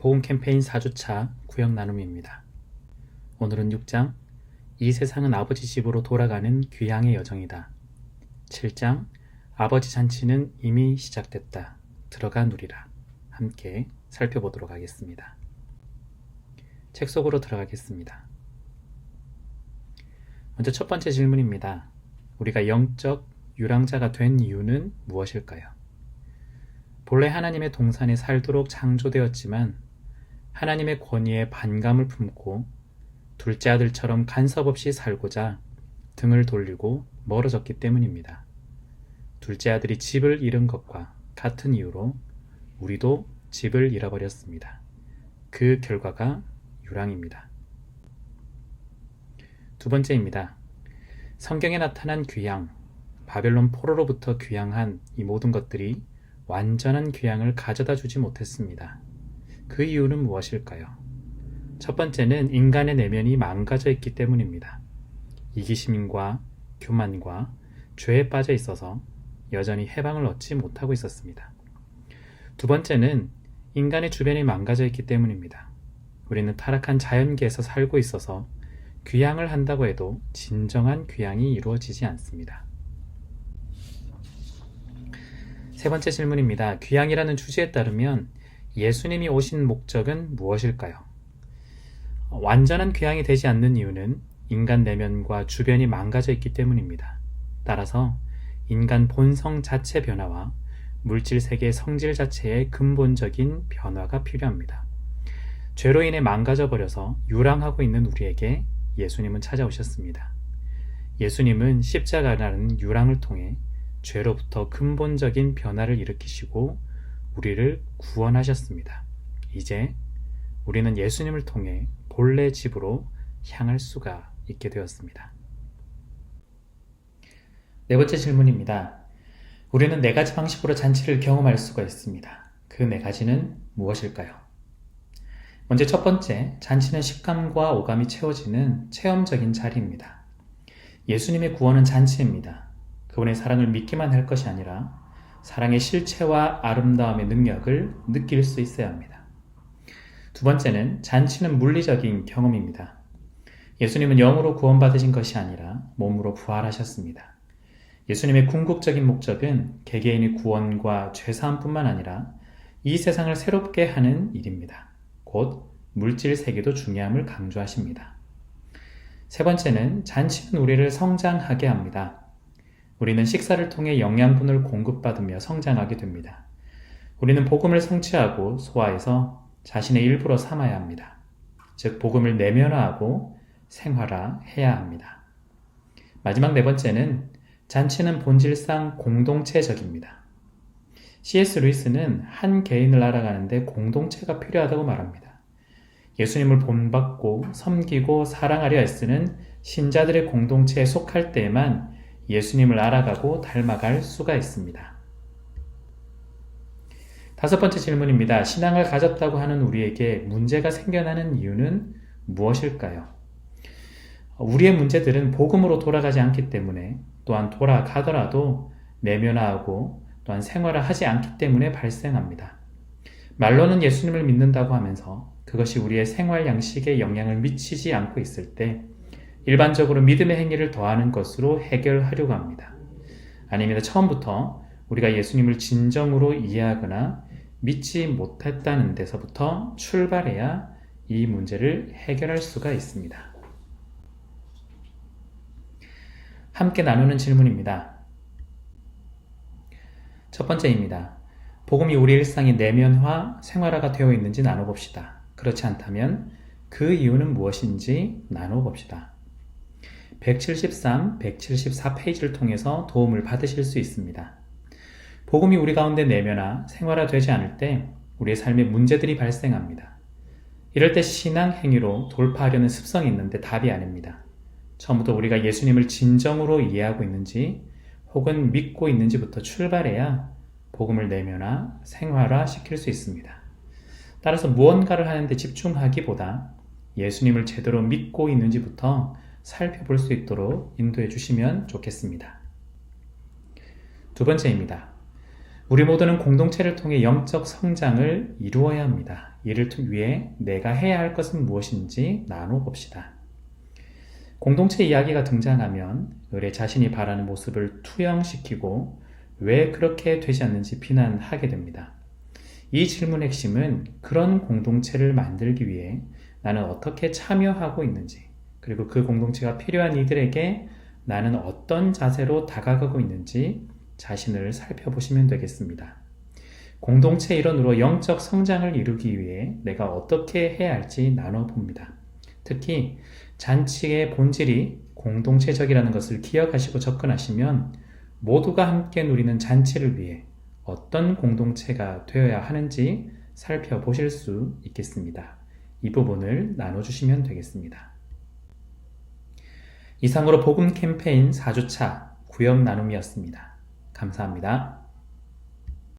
보험 캠페인 4주차 구역 나눔입니다. 오늘은 6장 이 세상은 아버지 집으로 돌아가는 귀향의 여정이다. 7장 아버지 잔치는 이미 시작됐다. 들어가 누리라. 함께 살펴보도록 하겠습니다. 책 속으로 들어가겠습니다. 먼저 첫 번째 질문입니다. 우리가 영적 유랑자가 된 이유는 무엇일까요? 본래 하나님의 동산에 살도록 창조되었지만 하나님의 권위에 반감을 품고 둘째 아들처럼 간섭 없이 살고자 등을 돌리고 멀어졌기 때문입니다. 둘째 아들이 집을 잃은 것과 같은 이유로 우리도 집을 잃어버렸습니다. 그 결과가 유랑입니다. 두 번째입니다. 성경에 나타난 귀양, 바벨론 포로로부터 귀양한 이 모든 것들이 완전한 귀양을 가져다 주지 못했습니다. 그 이유는 무엇일까요? 첫 번째는 인간의 내면이 망가져 있기 때문입니다. 이기심과 교만과 죄에 빠져 있어서 여전히 해방을 얻지 못하고 있었습니다. 두 번째는 인간의 주변이 망가져 있기 때문입니다. 우리는 타락한 자연계에서 살고 있어서 귀향을 한다고 해도 진정한 귀향이 이루어지지 않습니다. 세 번째 질문입니다. 귀향이라는 주제에 따르면 예수님이 오신 목적은 무엇일까요? 완전한 귀향이 되지 않는 이유는 인간 내면과 주변이 망가져 있기 때문입니다. 따라서 인간 본성 자체 변화와 물질 세계 성질 자체의 근본적인 변화가 필요합니다. 죄로 인해 망가져 버려서 유랑하고 있는 우리에게 예수님은 찾아오셨습니다. 예수님은 십자가라는 유랑을 통해 죄로부터 근본적인 변화를 일으키시고 우리를 구원하셨습니다. 이제 우리는 예수님을 통해 본래 집으로 향할 수가 있게 되었습니다. 네 번째 질문입니다. 우리는 네 가지 방식으로 잔치를 경험할 수가 있습니다. 그 네 가지는 무엇일까요? 먼저 첫 번째, 잔치는 식감과 오감이 채워지는 체험적인 자리입니다. 예수님의 구원은 잔치입니다. 그분의 사랑을 믿기만 할 것이 아니라 사랑의 실체와 아름다움의 능력을 느낄 수 있어야 합니다. 두 번째는 잔치는 물리적인 경험입니다. 예수님은 영으로 구원받으신 것이 아니라 몸으로 부활하셨습니다. 예수님의 궁극적인 목적은 개개인의 구원과 죄사함뿐만 아니라 이 세상을 새롭게 하는 일입니다. 곧 물질 세계도 중요함을 강조하십니다. 세 번째는 잔치는 우리를 성장하게 합니다. 우리는 식사를 통해 영양분을 공급받으며 성장하게 됩니다. 우리는 복음을 성취하고 소화해서 자신의 일부로 삼아야 합니다. 즉, 복음을 내면화하고 생활화해야 합니다. 마지막 네 번째는 잔치는 본질상 공동체적입니다. C.S. 루이스는 한 개인을 알아가는데 공동체가 필요하다고 말합니다. 예수님을 본받고 섬기고 사랑하려 애쓰는 신자들의 공동체에 속할 때에만 예수님을 알아가고 닮아갈 수가 있습니다. 다섯 번째 질문입니다. 신앙을 가졌다고 하는 우리에게 문제가 생겨나는 이유는 무엇일까요? 우리의 문제들은 복음으로 돌아가지 않기 때문에 또한 돌아가더라도 내면화하고 또한 생활을 하지 않기 때문에 발생합니다. 말로는 예수님을 믿는다고 하면서 그것이 우리의 생활 양식에 영향을 미치지 않고 있을 때 일반적으로 믿음의 행위를 더하는 것으로 해결하려고 합니다. 아닙니다. 처음부터 우리가 예수님을 진정으로 이해하거나 믿지 못했다는 데서부터 출발해야 이 문제를 해결할 수가 있습니다. 함께 나누는 질문입니다. 첫 번째입니다. 복음이 우리 일상의 내면화, 생활화가 되어 있는지 나눠봅시다. 그렇지 않다면 그 이유는 무엇인지 나눠봅시다. 173, 174페이지를 통해서 도움을 받으실 수 있습니다. 복음이 우리 가운데 내면화, 생활화되지 않을 때 우리의 삶에 문제들이 발생합니다. 이럴 때 신앙 행위로 돌파하려는 습성이 있는데 답이 아닙니다. 처음부터 우리가 예수님을 진정으로 이해하고 있는지 혹은 믿고 있는지부터 출발해야 복음을 내면화, 생활화 시킬 수 있습니다. 따라서 무언가를 하는데 집중하기보다 예수님을 제대로 믿고 있는지부터 살펴볼 수 있도록 인도해 주시면 좋겠습니다. 두 번째입니다. 우리 모두는 공동체를 통해 영적 성장을 이루어야 합니다. 이를 위해 내가 해야 할 것은 무엇인지 나눠봅시다. 공동체 이야기가 등장하면 의뢰 자신이 바라는 모습을 투영시키고 왜 그렇게 되지 않는지 비난하게 됩니다. 이 질문 핵심은 그런 공동체를 만들기 위해 나는 어떻게 참여하고 있는지, 그리고 그 공동체가 필요한 이들에게 나는 어떤 자세로 다가가고 있는지 자신을 살펴보시면 되겠습니다. 공동체 일원으로 영적 성장을 이루기 위해 내가 어떻게 해야 할지 나눠봅니다. 특히 잔치의 본질이 공동체적이라는 것을 기억하시고 접근하시면 모두가 함께 누리는 잔치를 위해 어떤 공동체가 되어야 하는지 살펴보실 수 있겠습니다. 이 부분을 나눠주시면 되겠습니다. 이상으로 복음 캠페인 4주차 구역 나눔이었습니다. 감사합니다.